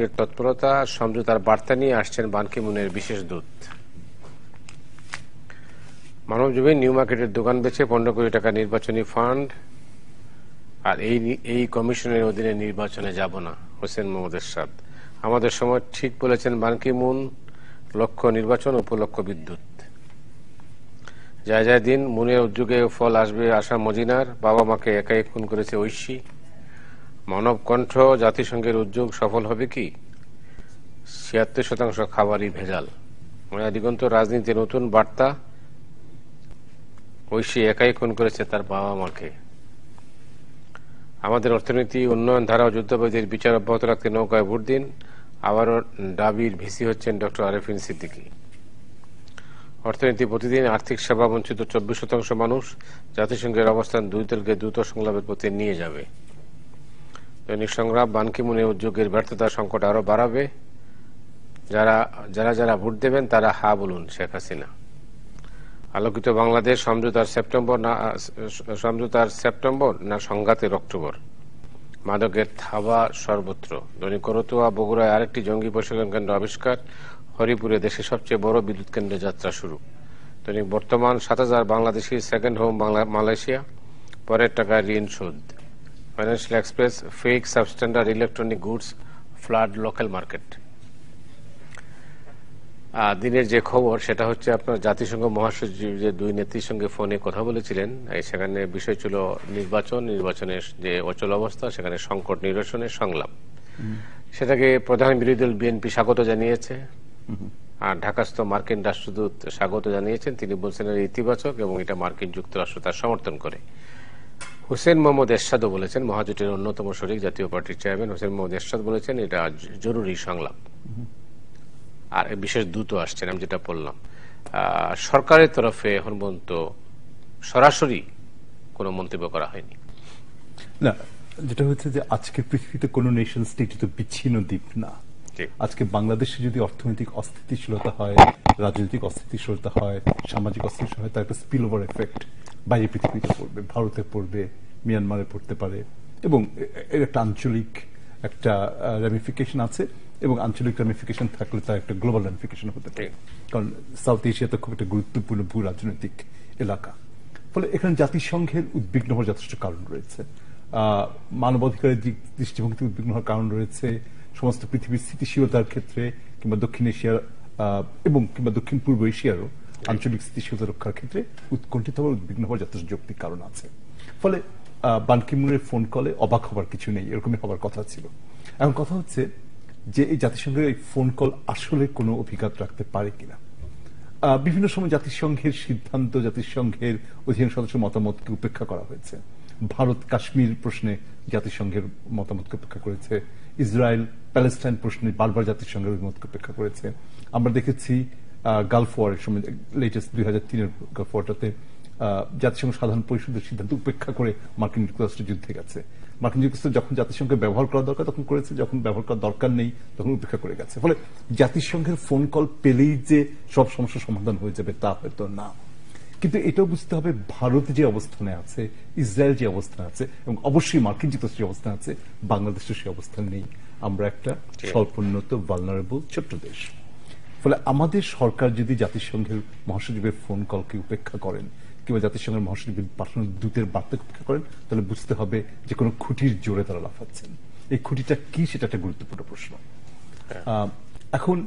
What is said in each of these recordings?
শান্তির তৎপরতা সমঝোতার বার্তা নিয়ে আসছেন বানকি মুনের বিশেষ দূত। মানবজীবী নিউ মার্কেটের দোকান বেছে পনেরো কোটি টাকা নির্বাচনী ফান্ড, আর এই এই কমিশনের অধীনে নির্বাচনে যাব না, হোসেন মোহাম্মদ এরশাদ। আমাদের সময় ঠিক বলেছেন বানকি মুন লক্ষ্য নির্বাচন, উপলক্ষ বিদ্যুৎ। যায় যায় দিন, মুনের উদ্যোগে ফল আসবে আশা মজিনার বাবা মাকে একাই খুন করেছে ঐশী। মানব কণ্ঠ জাতিসংঘের উদ্যোগ সফল হবে কি? ছিয়াত্তর শতাংশ খাবারই ভেজাল। দিগন্ত, রাজনীতির নতুন বার্তা। ঐশী একাই খুন করেছে তার বাবা মাকে। আমাদের অর্থনীতি, উন্নয়ন ধারা ও বিচার অব্যাহত রাখতে নৌকায় ভোট দিন। আবারও ডাবির ভিসি হচ্ছেন ডক্টর আরেফিন সিদ্দিকী। অর্থনীতি প্রতিদিন আর্থিক সেবা বঞ্চিত চব্বিশ শতাংশ মানুষ। জাতিসংঘের অবস্থান দুই দলকে দ্রুত সংলাপের পথে নিয়ে যাবে। দৈনিক সংগ্রাম বানকিমুনের উদ্যোগের ব্যর্থতা সংকট আরও বাড়াবে। যারা যারা যারা ভোট দেবেন তারা হা বলুন, শেখ হাসিনা। আলোকিত বাংলাদেশ সমঝোতার সেপ্টেম্বর না, সমঝোতার সেপ্টেম্বর না সংঘাতের অক্টোবর। মাদকের থাবা সর্বত্র। দৈনিক করতোয়া, বগুড়ায় আরেকটি জঙ্গি প্রশিক্ষণ কেন্দ্র আবিষ্কার। হরিপুরে দেশের সবচেয়ে বড় বিদ্যুৎ কেন্দ্রে যাত্রা শুরু। দৈনিক বর্তমান সাত হাজার বাংলাদেশি সেকেন্ড হোম মালয়েশিয়া। পরের টাকায় ঋণ শোধ। Express fake substandard electronic goods flood local market ah, দিনের যে খবর সেটা হচ্ছে আপনার জাতিসংঘ মহাসচিব যে দুই নেত্রীর সঙ্গে ফোনে কথা বলেছিলেন সেখানে বিষয় ছিল নির্বাচন নির্বাচনের যে অচল অবস্থা সেখানে সংকট নিরসনের সংলাপ। সেটাকে প্রধান বিরোধী দল বিএনপি স্বাগত জানিয়েছে। আর ঢাকাস্থ মার্কিন রাষ্ট্রদূত স্বাগত জানিয়েছেন। তিনি বলছেন ইতিবাচক এবং এটা মার্কিন যুক্তরাষ্ট্র তার সমর্থন করে। হোসেন মোহাম্মদ এরশাদও বলেছেন, মহাজোটের অন্যতম শরিক জাতীয় পার্টির চেয়ারম্যান হোসেন মোহাম্মদ এরশাদ বলেছেন, এটা জরুরি সংলাপ। আর বিশেষ দ্রুত আসছেন, আমি যেটা বললাম। সরকারের তরফে এখন পর্যন্ত সরাসরি কোনো মন্তব্য করা হয়নি। না, যেটা হচ্ছে যে আজকের পৃথিবীতে কোনো নেশন স্টেট তো বিচ্ছিন্ন দ্বীপ না। আজকে। বাংলাদেশে যদি অর্থনৈতিক অস্থিতিশীলতা হয়, রাজনৈতিক অস্থিতিশীলতা হয়, সামাজিক অস্থিতিশীলতা হয়, তার একটা স্পিল ওভার এফেক্ট বাইরে পৃথিবীতে পড়বে, ভারতে পড়বে মিয়ানমারে পড়তে পারে। এবং এর একটা আঞ্চলিক একটা রেমিফিকেশন আছে এবং আঞ্চলিক রেমিফিকেশন থাকলে তার একটা গ্লোবাল রেমিফিকেশন হতে পারে। কারণ সাউথ এশিয়াতে খুব একটা গুরুত্বপূর্ণ ভূ রাজনৈতিক এলাকা। ফলে এখানে জাতিসংঘের উদ্বিগ্ন হওয়ার যথেষ্ট কারণ রয়েছে। মানবাধিকারের দিক দৃষ্টিভঙ্গি উদ্বিগ্ন হওয়ার কারণ রয়েছে। সমস্ত পৃথিবীর স্থিতিশীলতার ক্ষেত্রে কিংবা দক্ষিণ এশিয়ার এবং কিংবা দক্ষিণ পূর্ব এশিয়ারও আঞ্চলিক স্থিতিশীলতা রক্ষার ক্ষেত্রে উৎকণ্ঠিত হওয়ার উদ্বিগ্ন হওয়ার যথেষ্ট যৌক্তিক কারণ আছে। ফলে আহ, বান কি মুনের ফোন কলে অবাক হবার কিছু নেই এরকমই হবার কথা ছিল। এখন কথা হচ্ছে যে এই জাতিসংঘের এই ফোন কল আসলে কোনো অভিঘাত রাখতে পারে কিনা? বিভিন্ন সময় জাতিসংঘের সিদ্ধান্ত জাতিসংঘের অধিকাংশ সদস্য মতামতকে উপেক্ষা করা হয়েছে। ভারত কাশ্মীর প্রশ্নে জাতিসংঘের মতামতকে উপেক্ষা করেছে। ইসরায়েল প্যালেস্টাইন প্রশ্নে বারবার জাতিসংঘের অভিমতকে উপেক্ষা করেছে। আমরা দেখেছি গালফ ওয়ারের সময় লেটেস্ট দুই হাজার তিনের গালফ ওয়ারটাতে জাতিসংঘ সাধারণ পরিষদের সিদ্ধান্ত উপেক্ষা করে মার্কিন যুক্তরাষ্ট্র যুদ্ধে গেছে। মার্কিন যুক্তরাষ্ট্র যখন জাতিসংঘে ব্যবহার করা দরকার তখন করেছে, যখন ব্যবহার করার দরকার নেই তখন উপেক্ষা করে গেছে। ফলে জাতিসংঘের ফোন কল পেলেই যে সব সমস্যার সমাধান হয়ে যাবে তা হয়তো না। কিন্তু এটাও বুঝতে হবে ভারত যে অবস্থানে আছে ইসরায়েল যে অবস্থানে আছে এবং অবশ্যই মার্কিন যুক্তরাষ্ট্র যে অবস্থানে আছে বাংলাদেশের সে অবস্থান নেই। আমরা একটা স্বল্পোন্নত ভালনারেবল ছোট্ট দেশ। ফলে আমাদের সরকার যদি জাতিসংঘের মহাসচিবের ফোন কলকে উপেক্ষা করেন কিংবা জাতিসংঘের মহাসচিবের পাঠানো দূতের বার্তাকে উপেক্ষা করেন তাহলে বুঝতে হবে যে কোনো খুঁটির জোরে তারা লাফাচ্ছেন। এই খুঁটিটা কি? সেটা একটা গুরুত্বপূর্ণ প্রশ্ন। আহ, এখন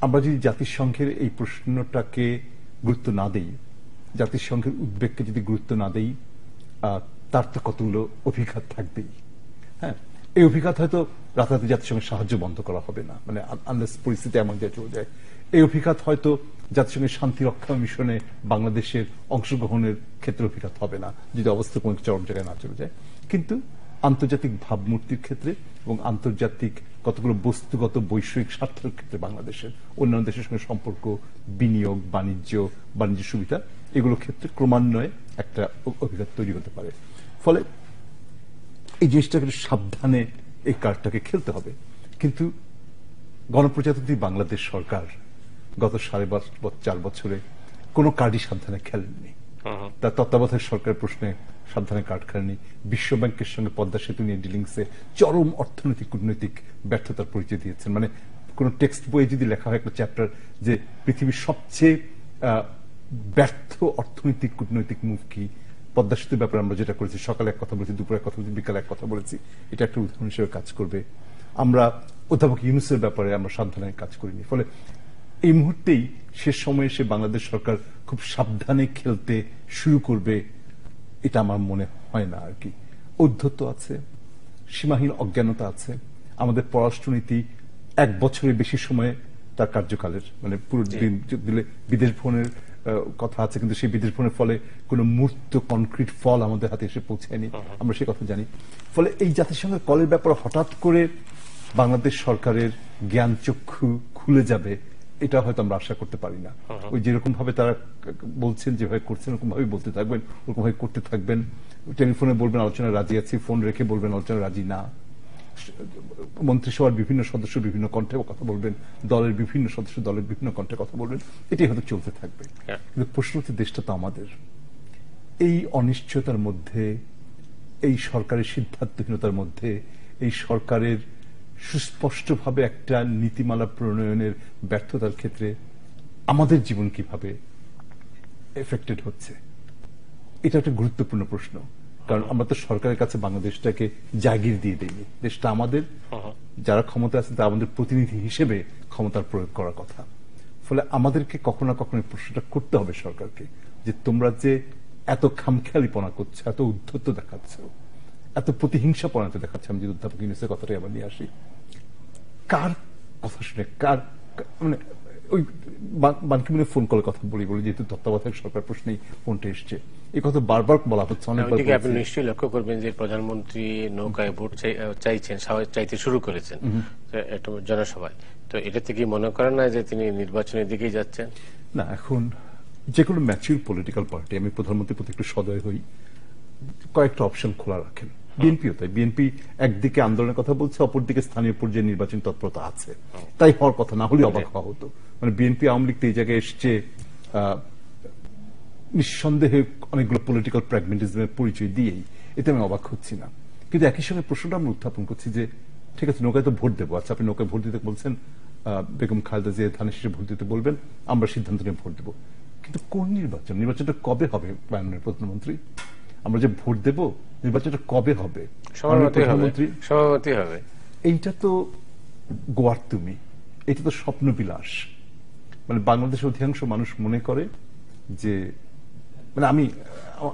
আমরা যদি জাতিসংঘের এই প্রশ্নটাকে গুরুত্ব না দেই জাতিসংঘের উদ্বেগকে যদি গুরুত্ব না দেই তার তো কতগুলো অভিঘাত থাকবেই। হ্যাঁ এই অভিঘাত হয়তো রাতারাতি জাতিসংঘের সাহায্য বন্ধ করা হবে না। মানে আনলেস পরিস্থিতি এমন দিয়ে চলে যায়। এই অভিঘাত হয়তো জাতিসংঘের শান্তি রক্ষা মিশনে বাংলাদেশের অংশগ্রহণের ক্ষেত্রে অভিঘাত হবে না, যদি অবস্থা কোনো চরম জায়গায় না চলে যায়। কিন্তু আন্তর্জাতিক ভাবমূর্তির ক্ষেত্রে এবং আন্তর্জাতিক কতগুলো বস্তুগত বৈষয়িক স্বার্থের ক্ষেত্রে বাংলাদেশের অন্যান্য দেশের সঙ্গে সম্পর্ক, বিনিয়োগ, বাণিজ্য বাণিজ্য সুবিধা এগুলোর ক্ষেত্রে ক্রমান্বয়ে একটা অ- অভিঘাত তৈরি হতে পারে। ফলে এই জিনিসটাকে সাবধানে এই কার্ডটাকে খেলতে হবে। কিন্তু গণপ্রজাতন্ত্রী বাংলাদেশ সরকার গত সাড়ে চার বছরে কোনো কার্ডই সাবধানে খেলেননি। তার তত্ত্বাবধায়ক সরকারের প্রশ্নে সাবধানে কাটখানি বিশ্ব ব্যাংকের সঙ্গে পদ্মা সেতু নিয়ে ডিলিংসে চরম অর্থনৈতিক কূটনৈতিক ব্যর্থতার পরিচয় দিয়েছেন। মানে কোন টেক্সট বইয়ে যদি লেখা হয় একটা চ্যাপ্টার যে পৃথিবীর সবচেয়ে ব্যর্থ অর্থনৈতিক কূটনৈতিক মুভ কি? পদ্মা সেতুর ব্যাপারে আমরা যেটা করেছি সকালে এক কথা বলেছি দুপুরে এক কথা বলেছি বিকালে এক কথা বলেছি এটা একটা উদাহরণ হিসেবে কাজ করবে। আমরা অধ্যাপক ইউনুসের ব্যাপারে আমরা সাবধানে কাজ করিনি। ফলে এই মুহূর্তেই শেষ সময়ে এসে বাংলাদেশ সরকার খুব সাবধানে খেলতে শুরু করবে এটা আমার মনে হয় না আর কি। ঔদ্ধত্য আছে সীমাহীন অজ্ঞানতা আছে আমাদের পররাষ্ট্রনীতি এক বছরের বেশি সময়ে তার কার্যকালের মানে পুরো দিন দিলে বিদেশ ভ্রমণের কথা আছে কিন্তু সেই বিদেশ ভ্রমণের ফলে কোনো মূর্ত কনক্রিট ফল আমাদের হাতে এসে পৌঁছায়নি। আমরা সে কথা জানি। ফলে এই জাতিসংঘের কলের ব্যাপারে হঠাৎ করে বাংলাদেশ সরকারের জ্ঞান চক্ষু খুলে যাবে এটা হয়তো আমরা আশা করতে পারি না। ওই যেরকম ভাবে তারা বলছেন যেভাবে করছেন ওরকম ভাবে বলতে থাকবেন ওরকম ভাবে করতে থাকবেন। টেলিফোনে বলবেন আলোচনা রাজি আছি ফোন রেখে বলবেন আলোচনা রাজি না। মন্ত্রিসভার বিভিন্ন সদস্য বিভিন্ন কণ্ঠে কথা বলবেন দলের বিভিন্ন সদস্য দলের বিভিন্ন কণ্ঠে কথা বলবেন এটাই হয়তো চলতে থাকবে। হ্যাঁ। কিন্তু প্রশ্ন হচ্ছে দেশটা তো আমাদের। এই অনিশ্চয়তার মধ্যে এই সরকারের সিদ্ধান্তহীনতার মধ্যে এই সরকারের সুস্পষ্টভাবে একটা নীতিমালা প্রণয়নের ব্যর্থতার ক্ষেত্রে আমাদের জীবন কীভাবে এফেক্টেড হচ্ছে? এটা একটা গুরুত্বপূর্ণ প্রশ্ন। কারণ আমরা তো সরকারের কাছে বাংলাদেশটাকে জাগির দিয়ে দিইনি। দেশটা আমাদের যারা ক্ষমতা আছে তারা আমাদের প্রতিনিধি হিসেবে ক্ষমতার প্রয়োগ করার কথা। ফলে আমাদেরকে কখনো না কখনো প্রশ্নটা করতে হবে সরকারকে যে তোমরা যে এত খামখেয়ালিপনা করছ এত উদ্ধত্ত দেখাচ্ছ এত প্রতিহিংসা প্রতিহিংসাপনাতে দেখাচ্ছে আমি যদি অধ্যাপক ইউনুসের কথাটাই আবার নিয়ে আসি কার কথা শুনে কার মানে ওই বানকিমুনের ফোন কলের কথা বলি বলি যেহেতু তত্ত্বাবধায়ক সরকার প্রশ্নেই ফোনটা এসছে। এই কথা বারবার বলা হচ্ছে অনেকবার আপনি নিশ্চয়ই লক্ষ্য করবেন যে প্রধানমন্ত্রী নৌকায় ভোট চাইছেন চাইতে শুরু করেছেন জনসভায়। তো এটা থেকে মনে করেন না যে তিনি নির্বাচনের দিকেই যাচ্ছেন? না এখন যে কোনো ম্যাচিউর পলিটিক্যাল পার্টি আমি প্রধানমন্ত্রীর প্রতি একটু সদয় হই কয়েকটা অপশন খোলা রাখেন। বিএনপিও তাই বিএনপি একদিকে আন্দোলনের কথা বলছে, অপরদিকে স্থানীয় পর্যায়ে নির্বাচন তৎপরতা আছে। তাই হওয়ার কথা না হলে অবাক হওয়া হতো। মানে বিএনপি আওয়ামী লীগ তো এই জায়গায় এসছে নিঃসন্দেহে অনেকগুলো পলিটিক্যাল প্র্যাগমেটিজমের পরিচয় দিয়েই। এতে আমি অবাক হচ্ছি না। কিন্তু একই সঙ্গে প্রশ্নটা আমরা উত্থাপন করছি যে, ঠিক আছে, নৌকায় তো ভোট দেবো। আচ্ছা আপনি নৌকায় ভোট দিতে বলছেন বেগম খালেদা জিয়া ধানের শীষে ভোট দিতে বলবেন, আমরা সিদ্ধান্ত নিয়ে ভোট দেবো। কিন্তু কোন নির্বাচন? নির্বাচনটা কবে হবে প্রধানমন্ত্রী? আমরা যে ভোট দেব নির্বাচনটা কবে হবে? সভাপতি হবে। এইটা তো গোয়ার তুমি। এটা তো স্বপ্ন বিলাস মানে বাংলাদেশের অধিকাংশ মানুষ মনে করে যে মানে আমি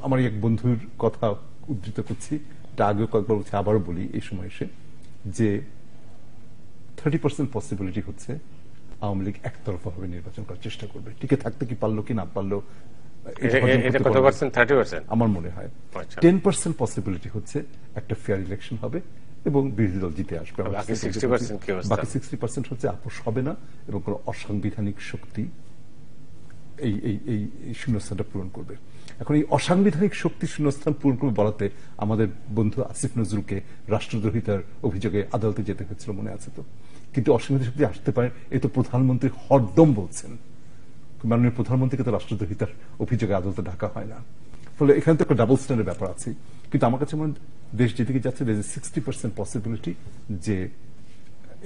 আমার এক বন্ধুর কথা উদ্ধৃত করছি এটা আগেও কয়েকবার বলছি আবারও বলি এই সময় এসে যে থার্টি পার্সেন্ট পসিবিলিটি হচ্ছে আওয়ামী লীগ একতরফা ভাবে নির্বাচন করার চেষ্টা করবে। টিকে থাকতে কি পারল কি না পারল এটা কত পার্সেন্ট আমার মনে হয় আচ্ছা। টেন পার্সেন্ট পসিবিলিটি হচ্ছে একটা ফেয়ার ইলেকশন হবে এবং বিরোধী দল জিতে আসবে। বাকি 60% কি অবস্থা? বাকি সিক্সটি পার্সেন্ট হচ্ছে আপোষ হবে না এবং কোন অসাংবিধানিক শক্তি এই এই এই শূন্যস্থানটা পূরণ করবে। এখন এই অসাংবিধানিক শক্তি শূন্যস্থান পূরণ করবে বলাতে আমাদের বন্ধু আসিফ নজরুলকে রাষ্ট্রদ্রোহিতার অভিযোগে আদালতে যেতে হয়েছিল মনে আছে তো। কিন্তু অসাংবিধানিক শক্তি আসতে পারে এই তো প্রধানমন্ত্রী হরদম বলছেন। মাননীয় প্রধানমন্ত্রীকে তো রাষ্ট্রদ্রোহিতার অভিযোগে আদালতে ঢাকা হয় না। ফলে এখানে তো একটা ডাবল স্ট্যান্ডের ব্যাপার আছে। কিন্তু আমার কাছে মনে দেশ যেদিকে যাচ্ছে সিক্সটি পার্সেন্ট পসিবিলিটি যে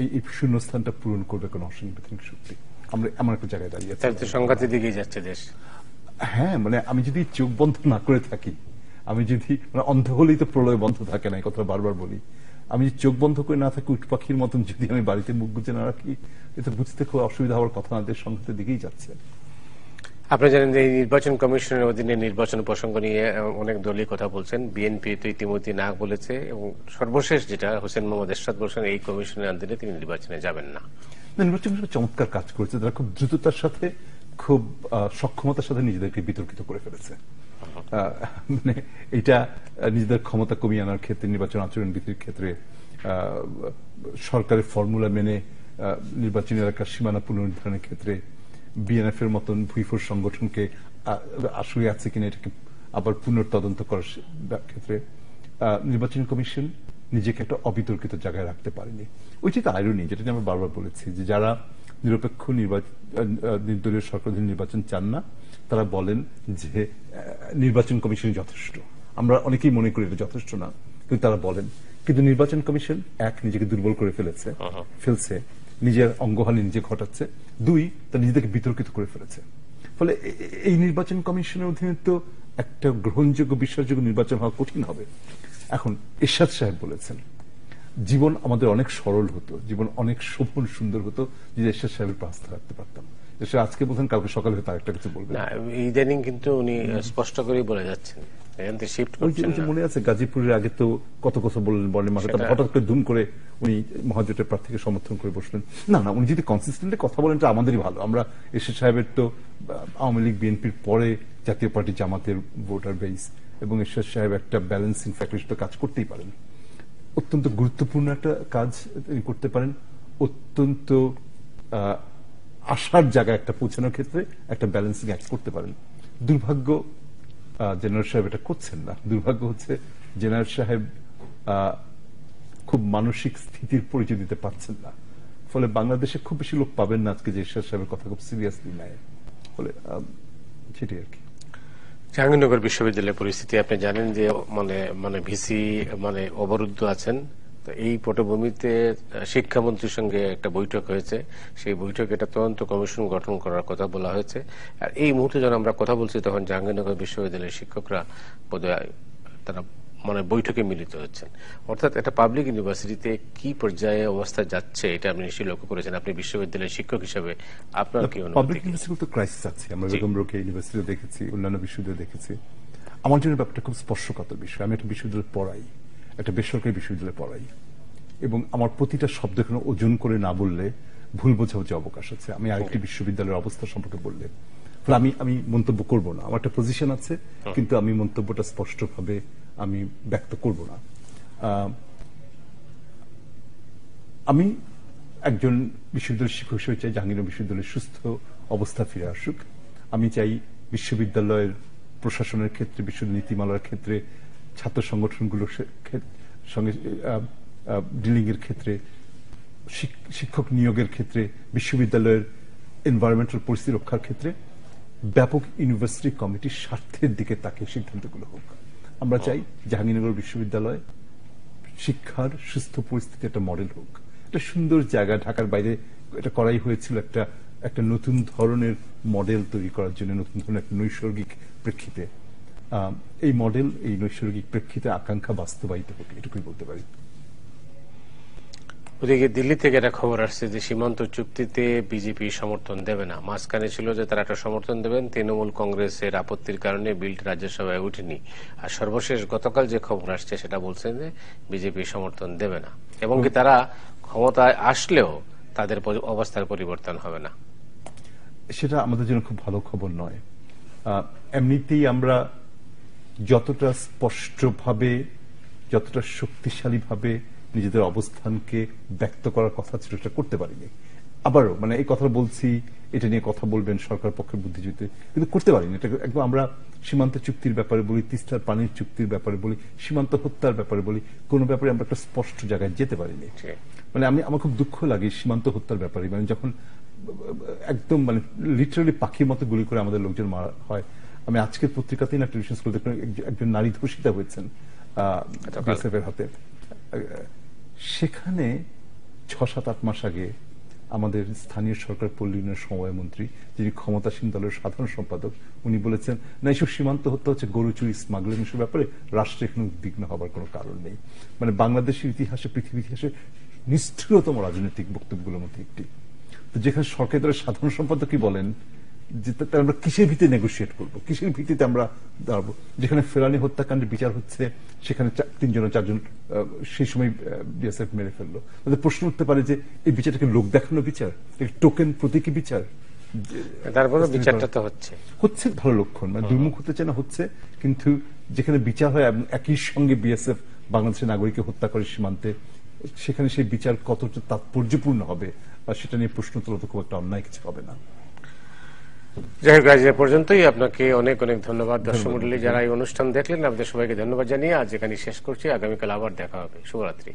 এই এই শূন্যস্থানটা পূরণ করবে কোনো অসাংবিধানিক শক্তি। আমরা এমন একটা জায়গায় দাঁড়িয়ে আছি। সংঘাতের দিকেই যাচ্ছে দেশ। হ্যাঁ মানে আমি যদি চোখ বন্ধ না করে থাকি আমি যদি মানে অন্ধ হলেই তো প্রলয় বন্ধ থাকে না এই কথা বারবার বলি। আমি যদি চোখ বন্ধ করে না থাকি উট পাখির মতন যদি আমি বাড়িতে মুখ গুজে না রাখি এটা বুঝতে খুব অসুবিধা হওয়ার কথা না দেশ সংঘাতের দিকেই যাচ্ছে। আপনি জানেন যে এই নির্বাচন কমিশনের অধীনে নির্বাচন প্রসঙ্গ নিয়ে অনেক দলই কথা বলছেন। বিএনপি তো ইতিমধ্যে না বলেছে এবং সর্বশেষ যেটা হোসেন মোহাম্মদ এরশাদ বলছেন এই কমিশনের অধীনে তিনি নির্বাচনে যাবেন না। নির্বাচন কমিশন চমৎকার কাজ করেছে। তারা খুব দ্রুততার সাথে খুব সক্ষমতার সাথে নিজেদেরকে বিতর্কিত করে ফেলেছে। মানে এটা নিজেদের ক্ষমতা কমিয়ে আনার ক্ষেত্রে নির্বাচন আচরণ বিধির ক্ষেত্রে সরকারের ফর্মুলা মেনে নির্বাচনী এলাকার সীমানা পুনর্নির্ধারণের ক্ষেত্রে বিএনএফ এর মতন ভুইফোর সংগঠনকে আসলে আছে কিনা এটাকে আবার পুনর্তদন্ত করার ক্ষেত্রে নির্বাচন কমিশন নিজেকে একটা অবিতর্কিত জায়গায় রাখতে পারেনি। ওইটি তো আইরনি যেটা নিয়ে আমরা বারবার বলেছি যে যারা নিরপেক্ষ নির্বাচন নির্দলীয় সরকারাধীন নির্বাচন চান না তারা বলেন যে নির্বাচন কমিশন যথেষ্ট। আমরা অনেকেই মনে করি এটা যথেষ্ট না কিন্তু তারা বলেন। কিন্তু নির্বাচন কমিশন এক নিজেকে দুর্বল করে ফেলেছে ফেলছে। নিজের অঙ্গহানি নিজে ঘটাচ্ছে। দুই তার নিজেদেরকে বিতর্কিত করে ফেলেছে। ফলে এই নির্বাচন কমিশনের অধীনে তো একটা গ্রহণযোগ্য বিশ্বাসযোগ্য নির্বাচন হওয়া কঠিন হবে। এখন এরশাদ সাহেব বলেছেন জীবন আমাদের অনেক সরল হতো জীবন অনেক শোভন সুন্দর হতো যদি এরশাদ সাহেবের পাশ রাখতে পারতাম। আজকে বলছেন কালকে সকালে হয়তো আরেকটা কিছু বলবেন। না ইদানিং কিন্তু উনি স্পষ্ট করেই বলে যাচ্ছেন। শিফট মনে আছে গাজীপুরের আগে তো কত কথা বললেন বলেন হঠাৎ করে ধুম করে উনি মহাজোটের প্রার্থীকে সমর্থন করে বসলেন। না না উনি যদি কনসিস্টেন্টলি কথা বলেন এটা আমাদেরই ভালো। আমরা এসে সাহেবের তো আওয়ামী লীগ বিএনপির পরে জাতীয় পার্টি জামাতের ভোটার বেস এবং এরশাদ সাহেব একটা ব্যালেন্সিং ফ্যাক্টর কাজ করতেই পারেন। অত্যন্ত গুরুত্বপূর্ণ একটা কাজ করতে পারেন। অত্যন্ত আশার জায়গায় একটা পৌঁছানোর ক্ষেত্রে একটা ব্যালেন্সিং অ্যাক্ট করতে পারেন। দুর্ভাগ্য জেনারেল সাহেব এটা করছেন না। দুর্ভাগ্য হচ্ছে জেনারেল সাহেব খুব মানসিক স্থিতির পরিচয় দিতে পারছেন না। ফলে বাংলাদেশে খুব বেশি লোক পাবেন না আজকে যে সাহেবের কথা খুব সিরিয়াসলি নেয় ফলে সেটাই আর কি। জাহাঙ্গীরনগর বিশ্ববিদ্যালয়ের পরিস্থিতি, আপনি জানেন যে মানে মানে ভিসি মানে অবরুদ্ধ আছেন। তো এই পটভূমিতে শিক্ষামন্ত্রীর সঙ্গে একটা বৈঠক হয়েছে। সেই বৈঠকে একটা তদন্ত কমিশন গঠন করার কথা বলা হয়েছে। আর এই মুহূর্তে যখন আমরা কথা বলছি তখন জাহাঙ্গীরনগর বিশ্ববিদ্যালয়ের শিক্ষকরা বোধহয় তারা মানে বৈঠকে মিলিত হচ্ছেন। অর্থাৎ একটা পাবলিক ইউনিভার্সিটিতে কি পর্যায়ে অবস্থা যাচ্ছে এটা আপনি নিশ্চয়ই লক্ষ্য করেছেন। আপনি বিশ্ববিদ্যালয়ের শিক্ষক হিসেবে আপনার কি পাবলিক? ইউনিভার্সিটি তো ক্রাইসিস আছে। আমরা বেগম রোকে ইউনিভার্সিটি দেখেছি অন্যান্য বিশ্ববিদ্যালয় দেখেছি। আমার জন্য ব্যাপারটা খুব স্পর্শকাতর বিষয়। আমি একটা বিশ্ববিদ্যালয়ে পড়াই। একটা বেসরকারি বিশ্ববিদ্যালয়ে পড়াই। এবং আমার প্রতিটা শব্দ এখানে ওজন করে না বললে ভুল বোঝাবুঝি অবকাশ আছে। আমি আরেকটি বিশ্ববিদ্যালয়ের অবস্থা সম্পর্কে বললে। ফলে আমি আমি মন্তব্য করব না। আমার একটা পজিশন আছে কিন্তু আমি মন্তব্যটা স্পষ্টভাবে আমি ব্যক্ত করব না। আমি একজন বিশ্ববিদ্যালয়ের শিক্ষক হিসেবে চাই জাহাঙ্গীরনগর বিশ্ববিদ্যালয়ের সুস্থ অবস্থা ফিরে আসুক। আমি চাই বিশ্ববিদ্যালয়ের প্রশাসনের ক্ষেত্রে বিশ্ববিদ্যালয় নীতিমালার ক্ষেত্রে ছাত্র সংগঠনগুলোর সঙ্গে ডিলিং এর ক্ষেত্রে, শিক- শিক্ষক নিয়োগের ক্ষেত্রে, বিশ্ববিদ্যালয়ের এনভায়রনমেন্টাল পরিস্থিতি রক্ষার ক্ষেত্রে ব্যাপক ইউনিভার্সিটি কমিটির স্বার্থের দিকে তাকে সিদ্ধান্তগুলো হোক। আমরা চাই জাহাঙ্গীরনগর বিশ্ববিদ্যালয় শিক্ষার সুস্থ পরিস্থিতি একটা মডেল হোক। একটা সুন্দর জায়গা, ঢাকার বাইরে এটা করাই হয়েছিল একটা একটা নতুন ধরনের মডেল তৈরি করার জন্য, নতুন ধরনের নৈসর্গিক প্রেক্ষিতে এই মডেল এই নৈসর্গিক প্রেক্ষিতে আকাঙ্ক্ষা বাস্তবায়িত হোক এটুকুই বলতে পারি। ওদিকে দিল্লি থেকে একটা খবর আসছে যে সীমান্ত চুক্তিতে বিজেপি সমর্থন দেবে না। মাঝখানে ছিল যে তারা একটা সমর্থন দেবেন তৃণমূল কংগ্রেসের আপত্তির কারণে বিলটি রাজ্যসভায় উঠেনি। আর সর্বশেষ গতকাল যে খবর আসছে সেটা বলছেন যে বিজেপি সমর্থন দেবে না। এবং কি তারা ক্ষমতায় আসলেও তাদের অবস্থার পরিবর্তন হবে না? সেটা আমাদের জন্য খুব ভালো খবর নয়। এমনিতেই আমরা যতটা স্পষ্টভাবে যতটা শক্তিশালীভাবে নিজেদের অবস্থানকে ব্যক্ত করার কথা ছিল সেটা করতে পারিনি। আবারও মানে এই কথা বলছি এটা নিয়ে কথা বলবেন সরকার পক্ষের বুদ্ধিজীবীতে কিন্তু করতে পারিনি। এটা একদম আমরা সীমান্ত চুক্তির ব্যাপারে বলি তিস্তার পানির চুক্তির ব্যাপারে বলি সীমান্ত হত্যার ব্যাপারে বলি কোনো ব্যাপারে আমরা একটা স্পষ্ট জায়গায় যেতে পারিনি। মানে আমি আমার খুব দুঃখ লাগে সীমান্ত হত্যার ব্যাপারে। মানে যখন একদম মানে লিটারালি পাখির মতো গুলি করে আমাদের লোকজন মারা হয় আমি আজকের পত্রিকাতেই না টেলিভিশন স্কুল দেখলাম একজন- নারী ধর্ষিতা হয়েছেন BSF হাতে। সেখানে ছ সাত আট মাস আগে আমাদের স্থানীয় সরকার পল্লী উন্নয়ন সমবায় মন্ত্রী যিনি ক্ষমতাসীন দলের সাধারণ সম্পাদক উনি বলেছেন না এইসব সীমান্ত হত্যা হচ্ছে গরু চুরি স্মাগলিং এসব ব্যাপারে রাষ্ট্রে এখানে উদ্বিগ্ন হবার কোনো কারণ নেই। মানে বাংলাদেশের ইতিহাসে পৃথিবীর ইতিহাসে নিষ্ঠুরতম রাজনৈতিক বক্তব্যগুলোর মধ্যে একটি। তো যেখানে সরকারি দলের সাধারণ সম্পাদক কি বলেন যে আমরা কিসের ভিত্তিতে নেগোসিয়েট করব? কিসের ভিত্তিতে আমরা দাঁড়াবো? যেখানে ফেরানি হত্যাকাণ্ডের বিচার হচ্ছে সেখানে তিনজন চারজন সেই সময় বিএসএফ মেরে ফেলল। তাদের প্রশ্ন উঠতে পারে যে এই বিচারটাকে লোক দেখানো বিচার? টোকেন প্রতীকী বিচার? তারপরে বিচারটা তো হচ্ছে। হচ্ছে ভালো লক্ষণ মানে দুর্মুখ হতে চায় না হচ্ছে। কিন্তু যেখানে বিচার হয় এবং একই সঙ্গে বিএসএফ বাংলাদেশের নাগরিককে হত্যা করে সীমান্তে সেখানে সেই বিচার কতটা তাৎপর্যপূর্ণ হবে? আর সেটা নিয়ে প্রশ্ন তোলা তো খুব একটা অন্যায় কিছু হবে না। যাই গাজ পর্যন্তই। আপনাকে অনেক অনেক ধন্যবাদ। দর্শক মন্ডলী যারা এই অনুষ্ঠান দেখলেন আপনাদের সবাইকে ধন্যবাদ জানিয়ে আজ এখানে শেষ করছি। আগামীকাল আবার দেখা হবে। শুভরাত্রি।